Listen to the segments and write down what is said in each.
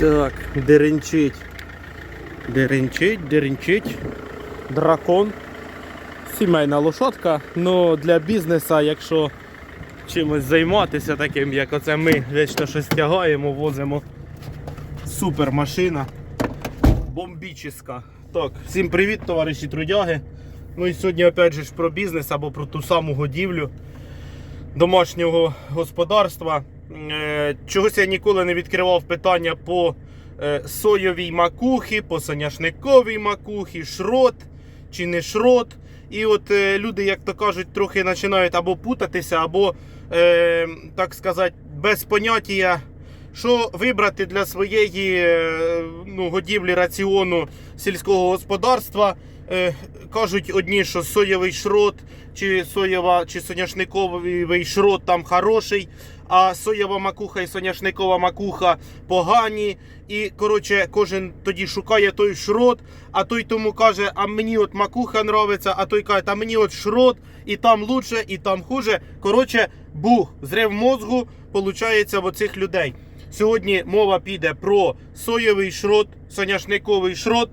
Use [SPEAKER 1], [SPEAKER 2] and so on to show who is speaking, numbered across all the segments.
[SPEAKER 1] Так, деренчить. Деренчить, деренчить. Дракон. Сімейна лошадка. Ну для бізнеса, якщо чимось займатися таким, як оце ми вічно щось тягаємо, возимо. Супер машина. Бомбічна. Так, всім привіт, товариші трудяги. Ну і сьогодні опять же про бізнес або про ту саму годівлю домашнього господарства. Е, Чогось я ніколи не відкривав питання по е, соєвій макухі, по соняшниковій макухі, шрот чи не шрот. І от е, люди, як то кажуть, трохи починають або путатися, або, так сказати, без поняття, що вибрати для своєї ну, годівлі раціону сільського господарства. Кажуть одні, що соєвий шрот, чи соєва, чи соняшниковий шрот там хороший, а соєва макуха і соняшникова макуха погані. І коротше, кожен тоді шукає той шрот, а той тому каже, а мені от макуха нравиться, а той каже, а мені от шрот, і там лучше, і там хуже. Коротше, бух, зрив мозгу, получається в оцих людей. Сьогодні мова піде про соєвий шрот, соняшниковий шрот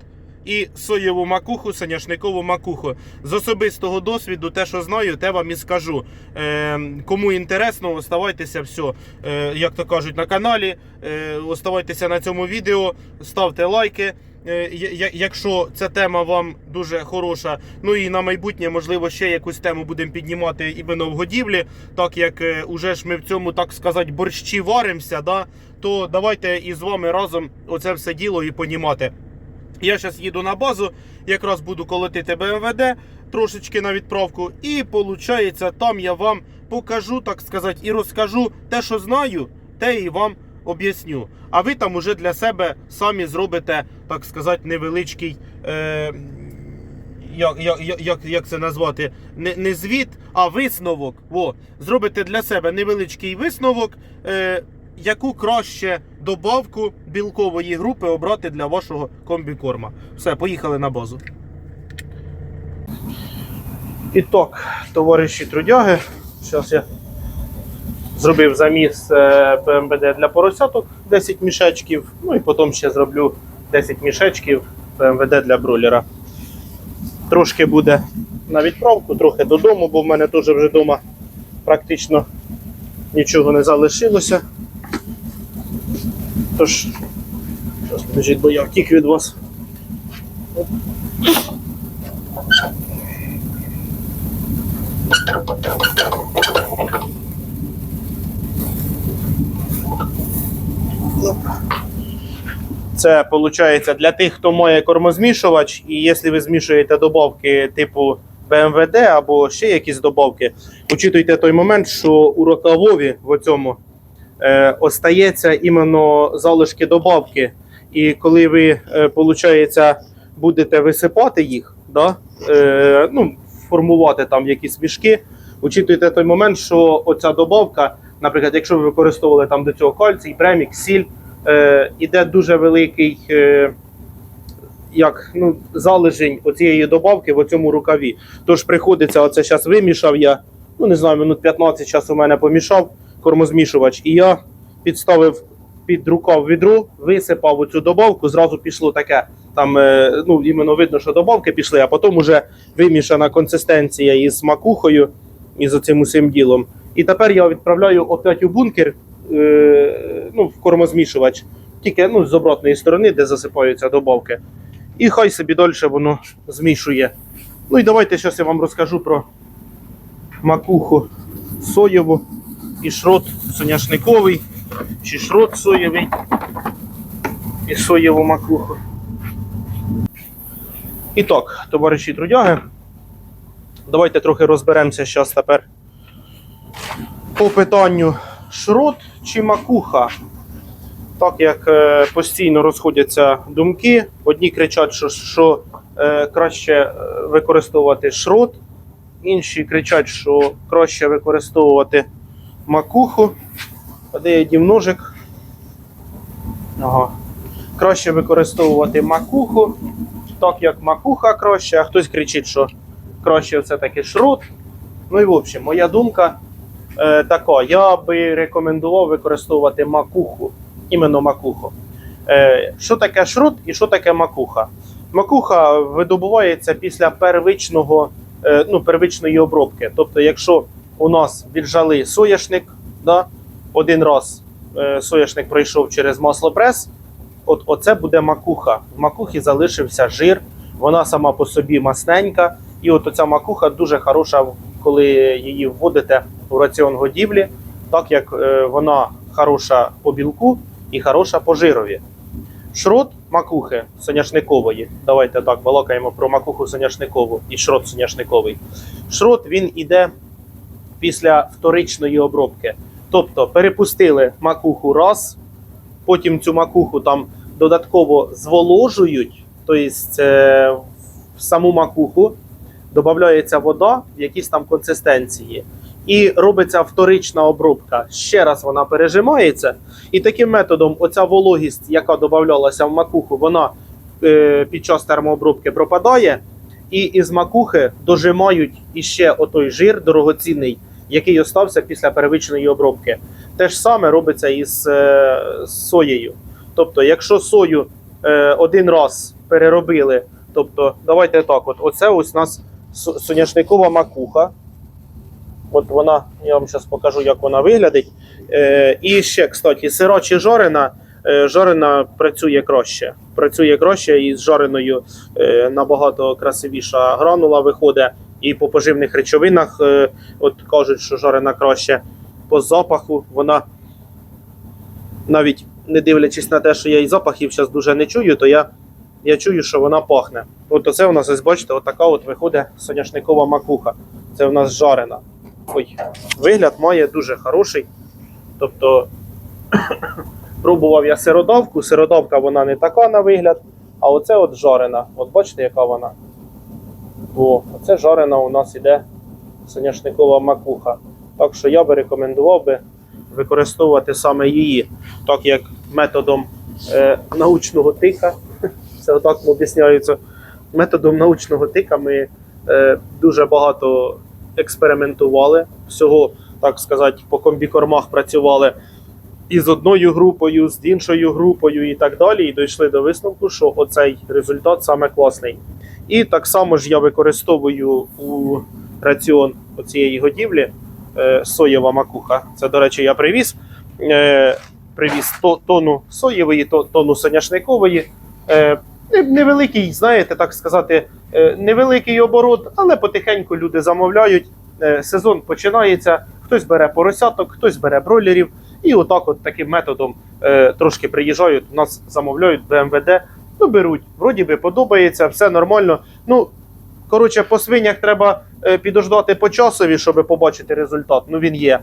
[SPEAKER 1] і соєву макуху, соняшникову макуху. З особистого досвіду, те, що знаю, те вам і скажу. Е, кому інтересно, оставайтеся все, е, як то кажуть, на каналі. Е, оставайтеся на цьому відео, ставте лайки. Е, Якщо ця тема вам дуже хороша, ну і на майбутнє, можливо, ще якусь тему будемо піднімати іменно в годівлі, так як е, уже ж ми в цьому, так сказати, борщі варимося, да, то давайте і з вами разом оце все діло і понімати. Я зараз їду на базу, якраз буду колотити БМВД трошечки на відправку. І виходить, там я вам покажу, так сказати, і розкажу те, що знаю, те і вам об'ясню. А ви там уже для себе самі зробите, так сказати, невеличкий. Е- як, як, як- як, це назвати? Не, не звіт, а висновок. Во, зробите для себе невеличкий висновок, е, яку краще добавку білкової групи обрати для вашого комбікорма. Все, поїхали на базу. І так, товариші трудяги, зараз я зробив заміс е, ПМБД для поросяток 10 мішечків, ну і потім ще зроблю 10 мішечків ПМВД для бройлера. Трошки буде на відправку, трохи додому, бо в мене теж вже вдома практично нічого не залишилося. Тож, зараз подождіть, бо я втік від вас. Це виходить для тих, хто має кормозмішувач, і якщо ви змішуєте добавки типу БМВД або ще якісь добавки, учитуйте той момент, що у рукавові в цьому е, остається іменно залишки добавки. І коли ви, е, будете висипати їх, да, е, ну, формувати там якісь мішки, учитуйте той момент, що оця добавка, наприклад, якщо ви використовували там до цього кальцій, премікс, сіль, е, іде дуже великий е, як, ну, залежень оцієї добавки в цьому рукаві. Тож приходиться, оце зараз вимішав я, ну не знаю, минут 15 час у мене помішав кормозмішувач, і я підставив під рукав відро, висипав оцю добавку, зразу пішло таке. Там е, ну, іменно видно, що добавки пішли, а потім уже вимішана консистенція із макухою і з цим усім ділом. І тепер я відправляю опять у бункер, е, ну, в кормозмішувач, тільки ну, з обратної сторони, де засипаються добавки. І хай собі далі воно змішує. Ну і давайте зараз я вам розкажу про макуху соєву і шрот соняшниковий, чи шрот соєвий і соєву макуху. І так, товариші трудяги, давайте трохи розберемося зараз тепер по питанню шрот чи макуха. Так як е, постійно розходяться думки, одні кричать, що, що е, краще е, використовувати шрот, інші кричать, що краще використовувати макуху. А Де є дівножик? Ага. Краще використовувати макуху, так як макуха краще, а хтось кричить, що краще все-таки шрот. Ну і в общем, моя думка е, така: я би рекомендував використовувати макуху, іменно макуху. Е, що таке шрот і що таке макуха? Макуха видобувається після первичного, е, ну, первичної обробки. Тобто, якщо у нас віджали соняшник, да, один раз е, соняшник пройшов через маслопрес, от оце буде макуха. В макухі залишився жир, вона сама по собі масненька. І от оця макуха дуже хороша, коли її вводите в раціон годівлі, так як е, вона хороша по білку і хороша по жирові. Шрот макухи соняшникової. Давайте так балакаємо про макуху соняшникову і шрот соняшниковий. Шрот він іде після вторичної обробки. Тобто перепустили макуху раз, потім цю макуху там додатково зволожують, тобто в саму макуху додається вода в якісь там консистенції. І робиться вторична обробка. Ще раз вона пережимається. І таким методом оця вологість, яка додавалася в макуху, вона е, під час термообробки пропадає. І із макухи дожимають іще отой жир дорогоцінний, який остався після первичної обробки. Те ж саме робиться із е, з соєю. Тобто, якщо сою е, один раз переробили, тобто, давайте так, от оце ось у нас соняшникова макуха. От вона, я вам зараз покажу, як вона виглядить. Е, і ще, кстати, сира чи жорена, е, працює краще. Працює краще і з жареною е, набагато красивіша гранула виходить. І по поживних речовинах, е, от кажуть, що жарена краще. По запаху вона навіть не дивлячись на те, що я і запахів зараз дуже не чую, то я, я чую, що вона пахне. От оце у нас, ось бачите, отака от виходить соняшникова макуха. Це у нас жарена. Ой, вигляд має дуже хороший. Тобто пробував я сиродавку. Сиродавка вона не така на вигляд, а оце от жарена. От бачите, яка вона? О, оце жарена у нас іде соняшникова макуха. Так що я би рекомендував би використовувати саме її, так як методом е, научного тика. Це отак об'ясняється. Методом научного тика ми е, дуже багато експериментували. Всього, так сказати, по комбікормах працювали і з одною групою, з іншою групою і так далі. І дійшли до висновку, що оцей результат саме класний. І так само ж я використовую у раціон цієї годівлі е, соєва макуха. Це, до речі, я привіз. Е, привіз то- тонну соєвої, то- тонну соняшникової. Е, невеликий, знаєте, так сказати, невеликий оборот, але потихеньку люди замовляють. Сезон починається. Хтось бере поросяток, хтось бере бройлерів. І отак, от таким методом трошки приїжджають, у нас замовляють БМВД, ну беруть. Вроді би подобається, все нормально. Ну, коротше, по свинях треба е, підождати по часові, щоб побачити результат. Ну він є.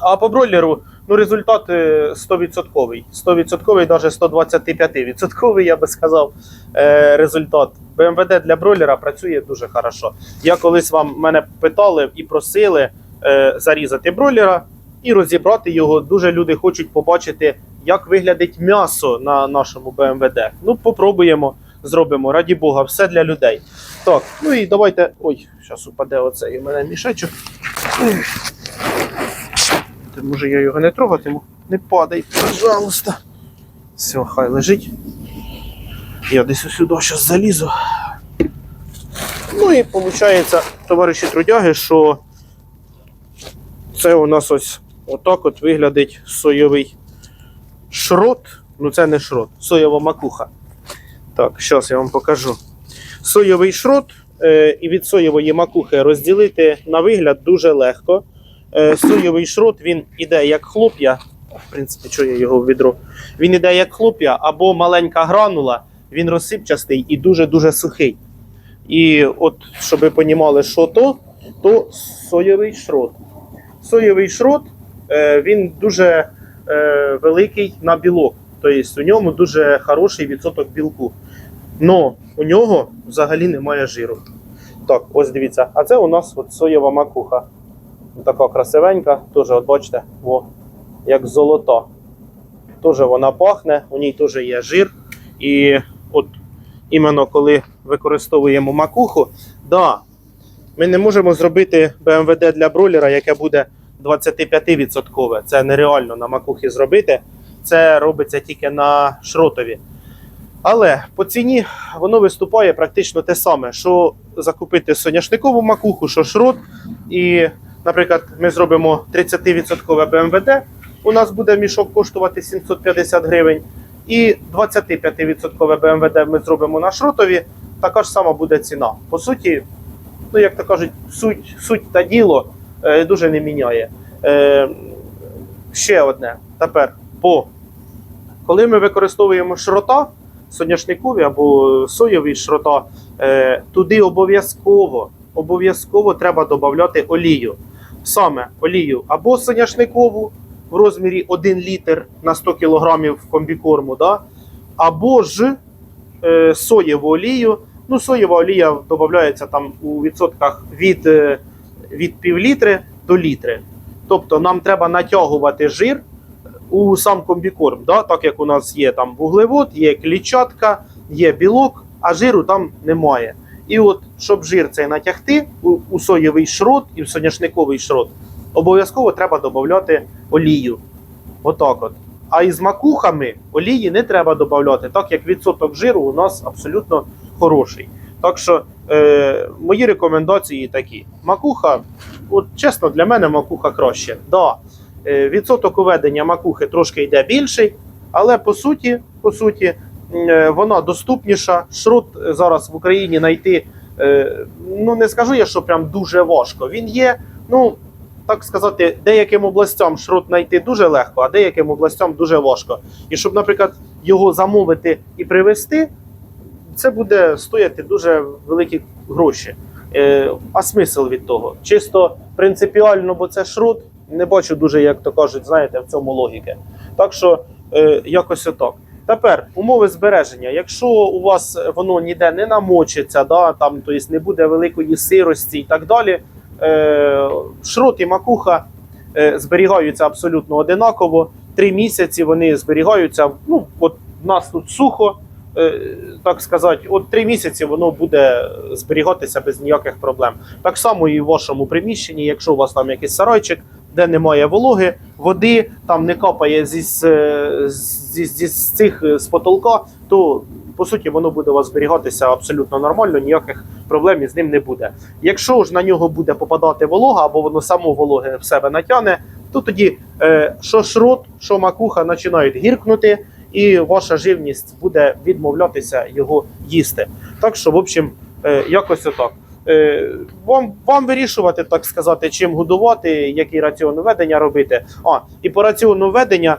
[SPEAKER 1] А по бройлеру ну, результат е, 100%. 100%, навіть 125%, я би сказав, е, результат. БМВД для бройлера працює дуже хорошо. Я колись вам мене питали і просили е, зарізати бройлера і розібрати його. Дуже люди хочуть побачити, як виглядить м'ясо на нашому БМВД. Ну, попробуємо, зробимо. Раді Бога, все для людей. Так, ну і давайте. Ой, зараз упаде оцей у мене мішечок. Може я його не трогатиму? Не падай, пожалуйста. Все, хай лежить. Я десь сюди зараз залізу. Ну і виходить, товариші трудяги, що це у нас ось отак от виглядить соєвий шрот. Ну це не шрот, соєва макуха. Так, зараз я вам покажу. Соєвий шрот е, і від соєвої макухи розділити на вигляд дуже легко. Е, соєвий шрот він іде як хлоп'я. В принципі, що я його в відро. Він іде як хлоп'я або маленька гранула, він розсипчастий і дуже-дуже сухий. І от, щоб ви розуміли, що то, то соєвий шрот. Соєвий шрот е, він дуже е, великий на білок. Тобто у ньому дуже хороший відсоток білку. Но у нього взагалі немає жиру. Так, ось дивіться. А це у нас от соєва макуха. Така красивенька, теж, от бачите, о, як золота. Теж вона пахне, у ній теж є жир. І от іменно коли використовуємо макуху, да, ми не можемо зробити БМВД для бройлера, яке буде 25%. Це нереально на макухі зробити. це робиться тільки на шротові. Але по ціні воно виступає практично те саме, що закупити соняшникову макуху, що шрот. І, наприклад, ми зробимо 30% БМВД, у нас буде мішок коштувати 750 гривень. І 25% БМВД ми зробимо на шротові, така ж сама буде ціна. По суті, ну як то кажуть, суть, суть та діло дуже не міняє. Е, ще одне тепер по коли ми використовуємо шрота, соняшникові або соєві шрота, е, туди обов'язково обов'язково треба додати олію. Саме олію або соняшникову в розмірі 1 літр на 100 кг комбікорму, да? або ж е, соєву олію. Ну, соєва олія додається там у відсотках від, е, від пів літри до літри. Тобто нам треба натягувати жир у сам комбікорм, да? так як у нас є там вуглевод, є клітчатка, є білок, а жиру там немає. І от, щоб жир цей натягти у, у соєвий шрот і в соняшниковий шрот, обов'язково треба додати олію. Отак от. А із макухами олії не треба додати, так як відсоток жиру у нас абсолютно хороший. Так що е, мої рекомендації такі: макуха, от чесно, для мене макуха краще. Да, е, відсоток уведення макухи трошки йде більший, але по суті, по суті, е, вона доступніша. Шрут зараз в Україні знайти, е, ну не скажу я, що прям дуже важко. Він є, ну так сказати, деяким областям шрут знайти дуже легко, а деяким областям дуже важко. І щоб, наприклад, його замовити і привезти, це буде стояти дуже великі гроші. Е, а смисл від того? Чисто принципіально, бо це шрут, не бачу дуже, як то кажуть, знаєте, в цьому логіки. Так що е, якось отак. Тепер умови збереження. Якщо у вас воно ніде не намочиться, да, там, тобто не буде великої сирості і так далі, е, шрот і макуха е, зберігаються абсолютно одинаково. Три місяці вони зберігаються. Ну, от у нас тут сухо, так сказати, от три місяці воно буде зберігатися без ніяких проблем. Так само і в вашому приміщенні, якщо у вас там якийсь сарайчик, де немає вологи, води, там не капає зі, з, зі, зі, з цих е, з потолка, то по суті воно буде у вас зберігатися абсолютно нормально, ніяких проблем із ним не буде. Якщо ж на нього буде попадати волога, або воно само вологе в себе натягне, то тоді е, що шрот, що макуха починають гіркнути, і ваша живність буде відмовлятися його їсти. Так що, в общем, е, якось отак. Е, вам, вам вирішувати, так сказати, чим годувати, який раціон ведення робити. А, і по раціону ведення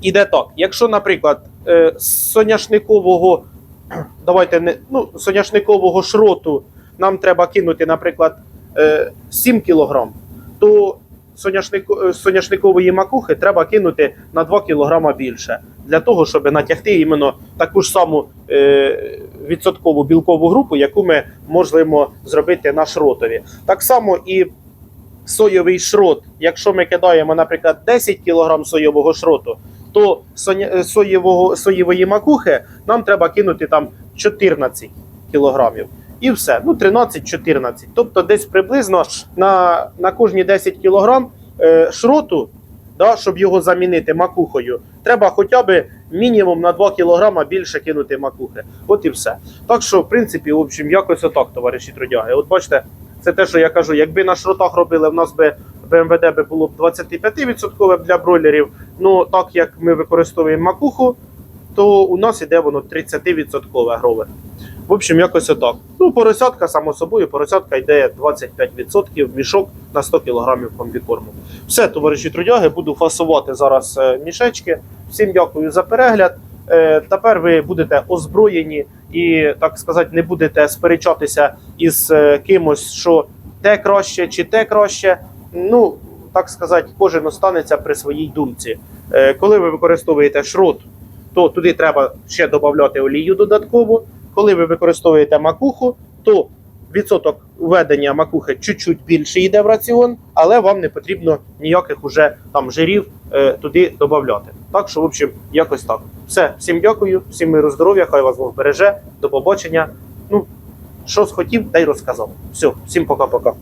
[SPEAKER 1] іде так. Якщо, наприклад, е, соняшникового, давайте не, ну, соняшникового шроту нам треба кинути, наприклад, е, 7 кг, то соняшнику, е, соняшникової макухи треба кинути на 2 кг більше. Для того, щоб натягти іменно таку ж саму е, відсоткову білкову групу, яку ми можемо зробити на шротові. Так само і соєвий шрот. Якщо ми кидаємо, наприклад, 10 кг соєвого шроту, то е, соєвого, соєвої макухи нам треба кинути там 14 кілограмів. І все, ну 13-14. Тобто десь приблизно на, на кожні 10 кілограм е, шроту, да, щоб його замінити макухою, треба хоча б мінімум на 2 кілограма більше кинути макухи. От і все. Так що, в принципі, в общем, якось отак, товариші трудяги. От бачите, це те, що я кажу, якби на шротах робили, в нас би БМВД би було б 25% для бройлерів. Ну так як ми використовуємо макуху, то у нас іде воно 30% грове. В общем, якось отак. Ну, поросятка, само собою, поросятка йде 25% мішок на 100 кг комбікорму. Все, товариші трудяги, буду фасувати зараз е, мішечки. Всім дякую за перегляд. Е, Тепер ви будете озброєні і, так сказати, не будете сперечатися із е, кимось, що те краще чи те краще. Ну, так сказати, кожен останеться при своїй думці. Коли ви використовуєте шрот, то туди треба ще додати олію додатково. Коли ви використовуєте макуху, то відсоток введення макухи чуть-чуть більше йде в раціон, але вам не потрібно ніяких уже там жирів е, туди додати. Так що, в общем, якось так. Все, всім дякую, всім миру здоров'я, хай вас Бог береже. До побачення. Ну, що схотів, та й розказав. Все, всім пока-пока.